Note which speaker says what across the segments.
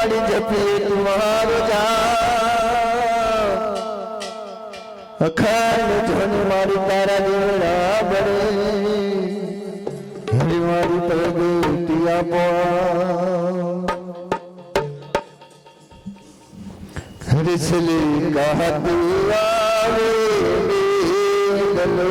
Speaker 1: वाली जपे तुम्हारो जा અખાન ધન મારી તારા નીવડા બને. હે મારી પ્રગતિ આપો. હરિસલી કહતુ આવે ગલો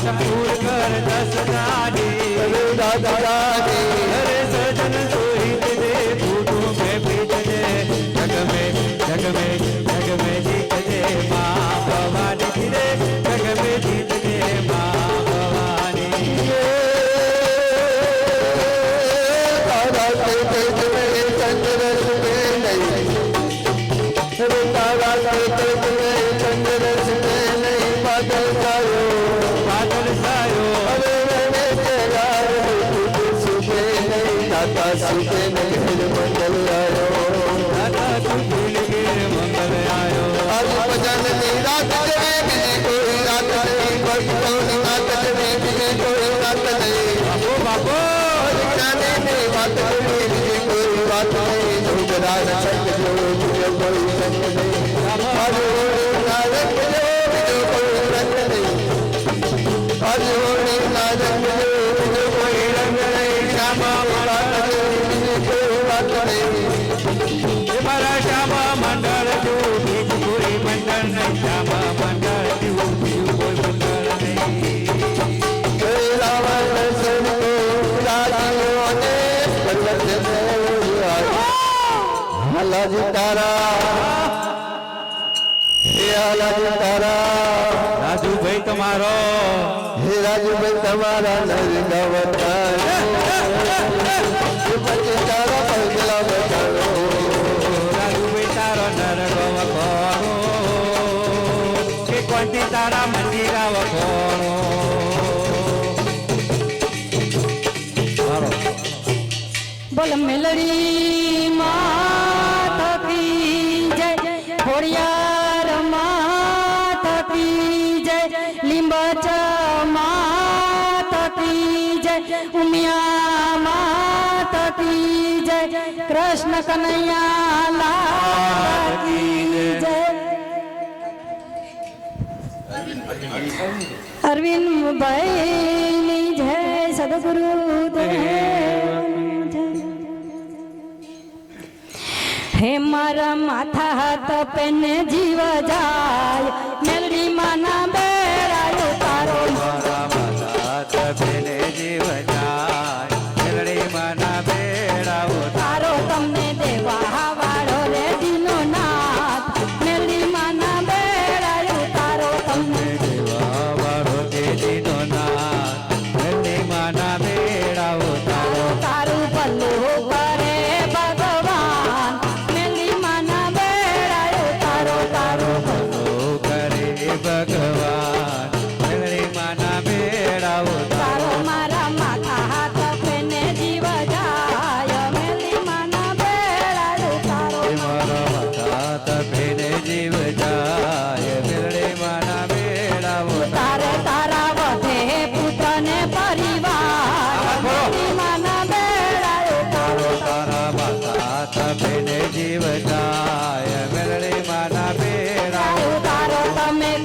Speaker 2: આશા પૂર કર દસ દાડી
Speaker 1: દાદા सुते मेरे मंगल आयो
Speaker 2: दादा सुते मेरे मंगल आयो
Speaker 1: हरि भजन दी रात में बिने कोई रात नहीं कोई कोई रात में बिने कोई रात नहीं
Speaker 2: बाबू बाबू
Speaker 1: जाने में बात कोई बिने कोई बात नहीं झूठ राज सत्य जो जो कोई सत्य नहीं
Speaker 2: हरि
Speaker 1: राज जो जो कोई सत्य नहीं हरि राज जो श्यामा
Speaker 2: मंडळ श्यामा
Speaker 1: हे अलाजी तारा
Speaker 2: રાજુભાઈ તમારો
Speaker 1: હે રાજુભાઈ તમારા નરી નવતારા
Speaker 2: તારા મંદિરા વખોણો
Speaker 3: બોલ મેલડી. કનૈયા લાલ કી જય અરવિંદ ભાઈ જય સદગુરુ હે મારા માથા હાથ પેને જીવ જાય મેલડી માના બેરાયો તારો
Speaker 2: મારા માથા હાથ પેને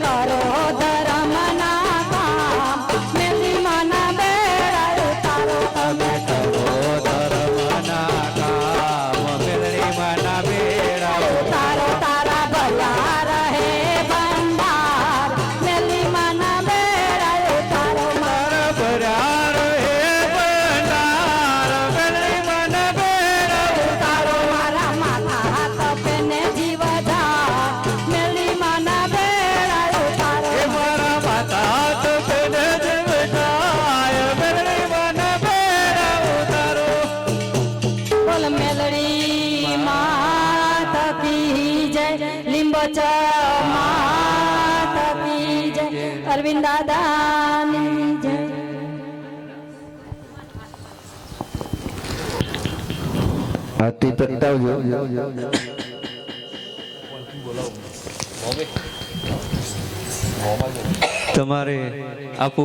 Speaker 3: காரோ વચ માતાની જય અરવિંદ દાદાની જય
Speaker 1: આરતી પ્રગટાવજો
Speaker 2: તમારે આપું